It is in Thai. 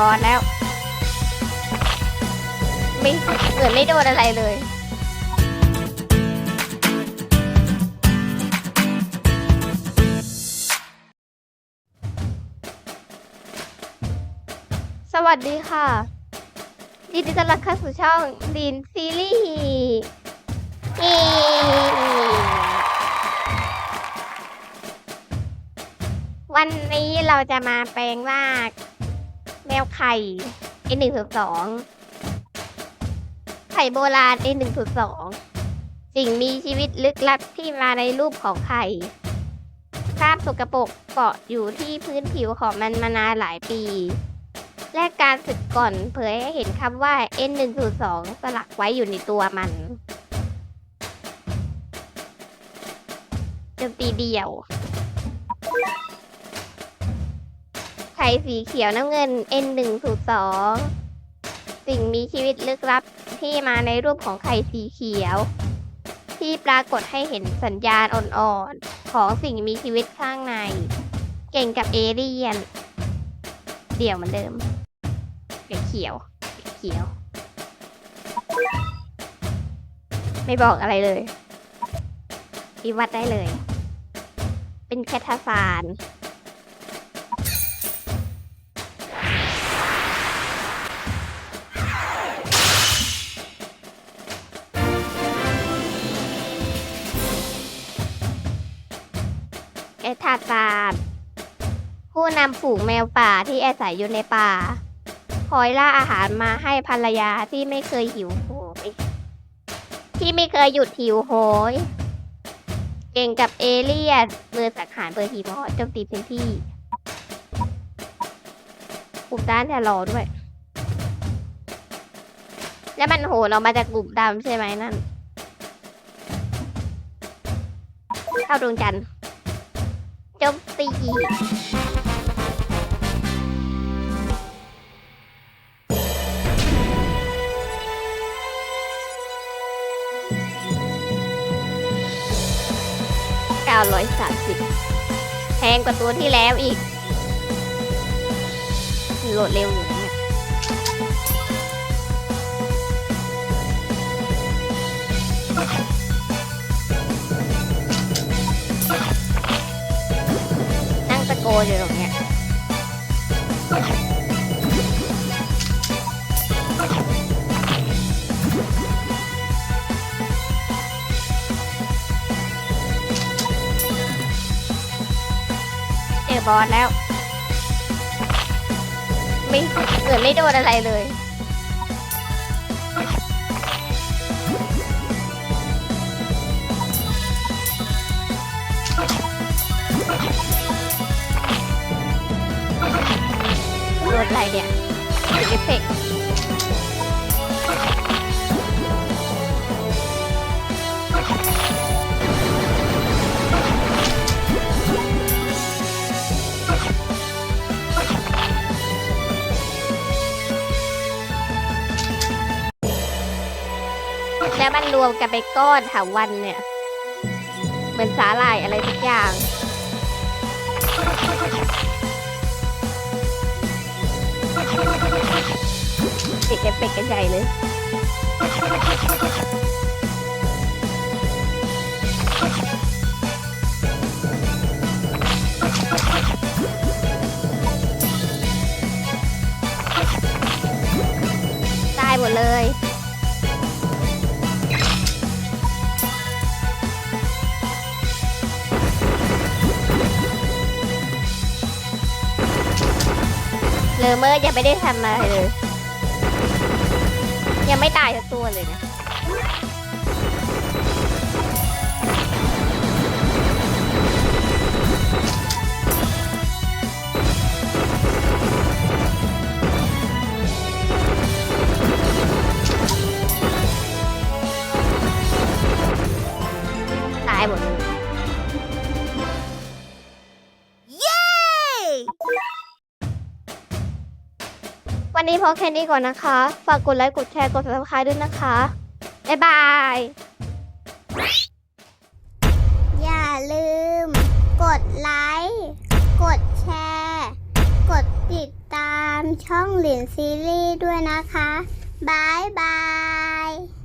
บอสแล้ว ไม่เหมือนไม่โดนอะไรเลยสวัสดีค่ะ ยินดีต้อนรับเข้าสู่ช่องลินซีรีส์วันนี้เราจะมาแปลงร่าง แมวไข่ A หนึ่งถึงสองไข่โบราณ A หนึ่งถึงสองสิ่งมีชีวิตลึกลับที่มาในรูปของไข่คราบสกปรกเกาะอยู่ที่พื้นผิวของมันมานานหลายปี และการศึกก่อนเผยให้เห็นคำว่า N 1 0 2สลักไว้อยู่ในตัวมันโจมตีเดียว ไข่สีเขียวน้ำเงิน N 1 0 2 สิ่งมีชีวิตลึกลับที่มาในรูปของไข่สีเขียว ที่ปรากฏให้เห็นสัญญาณอ่อนๆ ของสิ่งมีชีวิตข้างใน เก่งกับเอเลี่ยน เดี่ยวเหมือนเดิมเขียวเขียว ไม่บอกอะไรเลยวิวัดได้เลย เป็นแคทาซาน แคทาซานผู้นำฝูงแมวป่าที่อาศัยอยู่ในป่า คอยล่าอาหารมาให้ภรรยาที่ไม่เคยหิวโหย ที่ไม่เคยหยุดหิวโหย เก่งกับเอเลี่ยนมือสังหารเบอร์ทีมอสโจมตีพื้นที่กลุ่มด้านแทรอด้วย แล้วมันโหนออกมาจากกลุ่มดำใช่ไหมนั่น เข้าดวงจันทร์ จมตี930แพงกว่าตัวที่แล้วอีก โหลดเร็วอยู่ นะเนี่ยนั่งตะโกนอยู่ตรงเนี้ยเจอบอสแล้ว ไม่เหมือนไม่โดนอะไรเลย เนี่ยเอฟเฟกต์แล้วมันรวมกันไปนก้อนถาวันเนี่ย เหมือนสาหร่ายอะไรทุกอย่าง ติดเอฟเฟกต์กันใหญ่เลยตายหมดเลยเลอเมอร์ยังไม่ได้ทำอะไรเลย ยังไม่ตายสักตัวเลยนะ วันนี้พอแค่นี้ก่อนนะคะ ฝากกดไลค์ กดแชร์ กด subscribe ด้วยนะคะ บ๊ายบาย อย่าลืม กดไลค์ กดแชร์ กดติดตามช่องช่องหลินซีรีส์ด้วยนะคะบายบาย